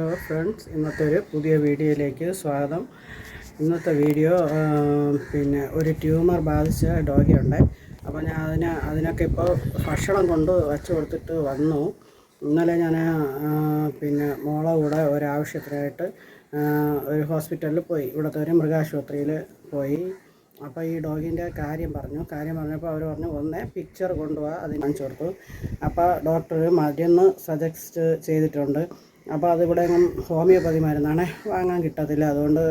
Hello friends ഇന്നത്തെ ഒരു പുതിയ വീഡിയോയിലേക്ക് സ്വാഗതം. ഇന്നത്തെ വീഡിയോ പിന്നെ ഒരു ട്യൂമർ ബാധിച്ച ഡോഗിയുണ്ട് അപ്പോൾ ഞാൻ അതിന് അതിനൊക്കെ ഇപ്പോൾ ഭക്ഷണം കൊണ്ട് വച്ചു കൊടുത്തിട്ട് വന്നു. ഇന്നലെ ഞാൻ പിന്നെ മോളെ കൂടെ ഒരാവശ്യത്തിനായിട്ട് ഒരു ഹോസ്പിറ്റലിൽ പോയി. ഇവിടുത്തെ ഒരു മൃഗാശുപത്രിയിൽ പോയി. അപ്പോൾ ഈ ഡോഗിന്റെ കാര്യം പറഞ്ഞു. കാര്യം പറഞ്ഞപ്പോൾ അവർ പറഞ്ഞു ഒന്ന് പിക്ചർ കൊണ്ടുപോകാൻ അതിന് കാണിച്ചു കൊടുത്തു. അപ്പോൾ ഡോക്ടർ മരുന്ന് സജസ്റ്റ് ചെയ്തിട്ടുണ്ട്. അപ്പോൾ അതിവിടെ ഹോമിയോപ്പതി മരുന്നാണ് വാങ്ങാൻ കിട്ടത്തില്ല. അതുകൊണ്ട്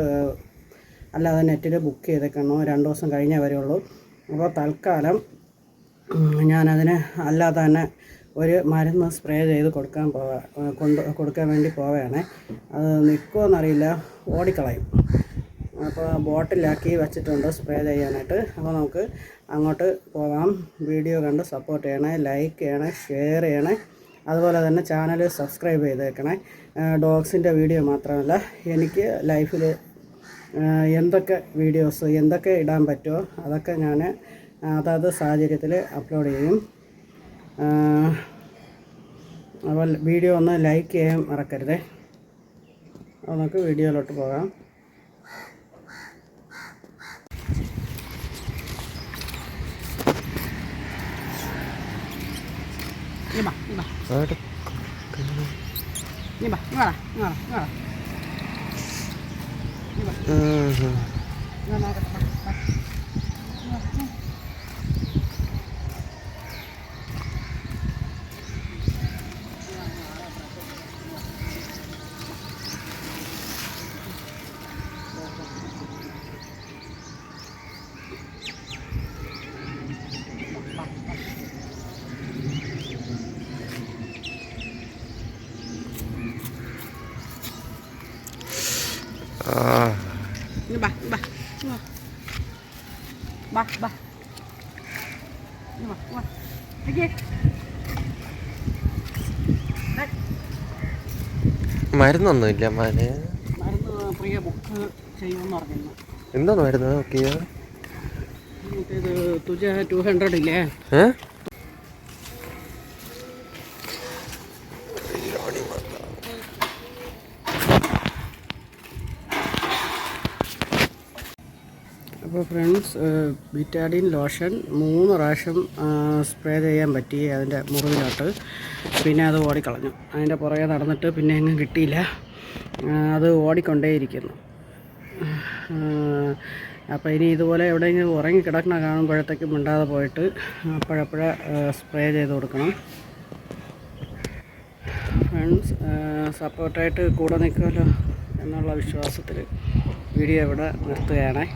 അല്ലാതെ നെറ്റിൽ ബുക്ക് ചെയ്തേക്കണം രണ്ട് ദിവസം കഴിഞ്ഞേ വരുള്ളൂ. അപ്പോൾ തൽക്കാലം ഞാനതിന് അല്ലാതെ തന്നെ ഒരു മരുന്ന് സ്പ്രേ ചെയ്ത് കൊടുക്കാൻ പോവാ കൊണ്ട് കൊടുക്കാൻ വേണ്ടി പോവുകയാണ്. അത് നിൽക്കുമെന്നറിയില്ല ഓടിക്കളയും. അപ്പോൾ ബോട്ടിലാക്കി വെച്ചിട്ടുണ്ട് സ്പ്രേ ചെയ്യാനായിട്ട്. അപ്പോൾ നമുക്ക് അങ്ങോട്ട് പോകാം. വീഡിയോ കണ്ട് സപ്പോർട്ട് ചെയ്യണേ ലൈക്ക് ചെയ്യണേ ഷെയർ ചെയ്യണേ. അതുപോലെ തന്നെ ചാനൽ സബ്സ്ക്രൈബ് ചെയ്തേക്കണേ. ഡോഗ്സിന്റെ വീഡിയോ മാത്രമല്ല എനിക്ക് ലൈഫിൽ എന്തൊക്കെ വീഡിയോസ് എന്തൊക്കെ ഇടാൻ പറ്റുമോ അതൊക്കെ ഞാൻ അതാത് സാഹചര്യത്തിൽ അപ്ലോഡ് ചെയ്യും. അപ്പോൾ വീഡിയോ ഒന്ന് ലൈക്ക് ചെയ്യാൻ മറക്കരുതേ. നമുക്ക് വീഡിയോയിലോട്ട് പോകാം. Ini bah, ini bah, അവിടെ ini bah, ini mana, ini mana, ini mana, ഉം, ഉം. ini Ini bah, bah, bah, bah, ini bah, bah, lagi, മരുന്നൊന്നുമില്ല മാന് മരുന്ന് പ്രിയ ബുക്ക് ചെയ്യുമെന്ന് പറഞ്ഞിരുന്നു. എന്താണ് മരുന്ന്? നോക്കിയത് തുജ ടു ഹൺഡ്രഡ് ഇല്ലേ? ഏ? അപ്പോൾ ഫ്രണ്ട്സ് ബിറ്റാഡിൻ ലോഷൻ മൂന്ന് പ്രാവശ്യം സ്പ്രേ ചെയ്യാൻ പറ്റി അതിന്റെ മുറിവിലോട്ട്. പിന്നെ അത് ഓടിക്കളഞ്ഞു. അതിന്റെ പുറകെ നടന്നിട്ട് പിന്നെ എങ്ങും കിട്ടിയില്ല. അത് ഓടിക്കൊണ്ടേയിരിക്കുന്നു. അപ്പോൾ ഇനി ഇതുപോലെ എവിടെയെങ്കിലും ഉറങ്ങി കിടക്കണ കാണുമ്പോഴത്തേക്കും മിണ്ടാതെ പോയിട്ട് അപ്പോഴപ്പോഴ സ്പ്രേ ചെയ്ത് കൊടുക്കണം. ഫ്രണ്ട്സ് സപ്പോർട്ടായിട്ട് കൂടെ നിൽക്കുമല്ലോ എന്നുള്ള വിശ്വാസത്തിൽ വീഡിയോ ഇവിടെ നിർത്തുകയാണേ.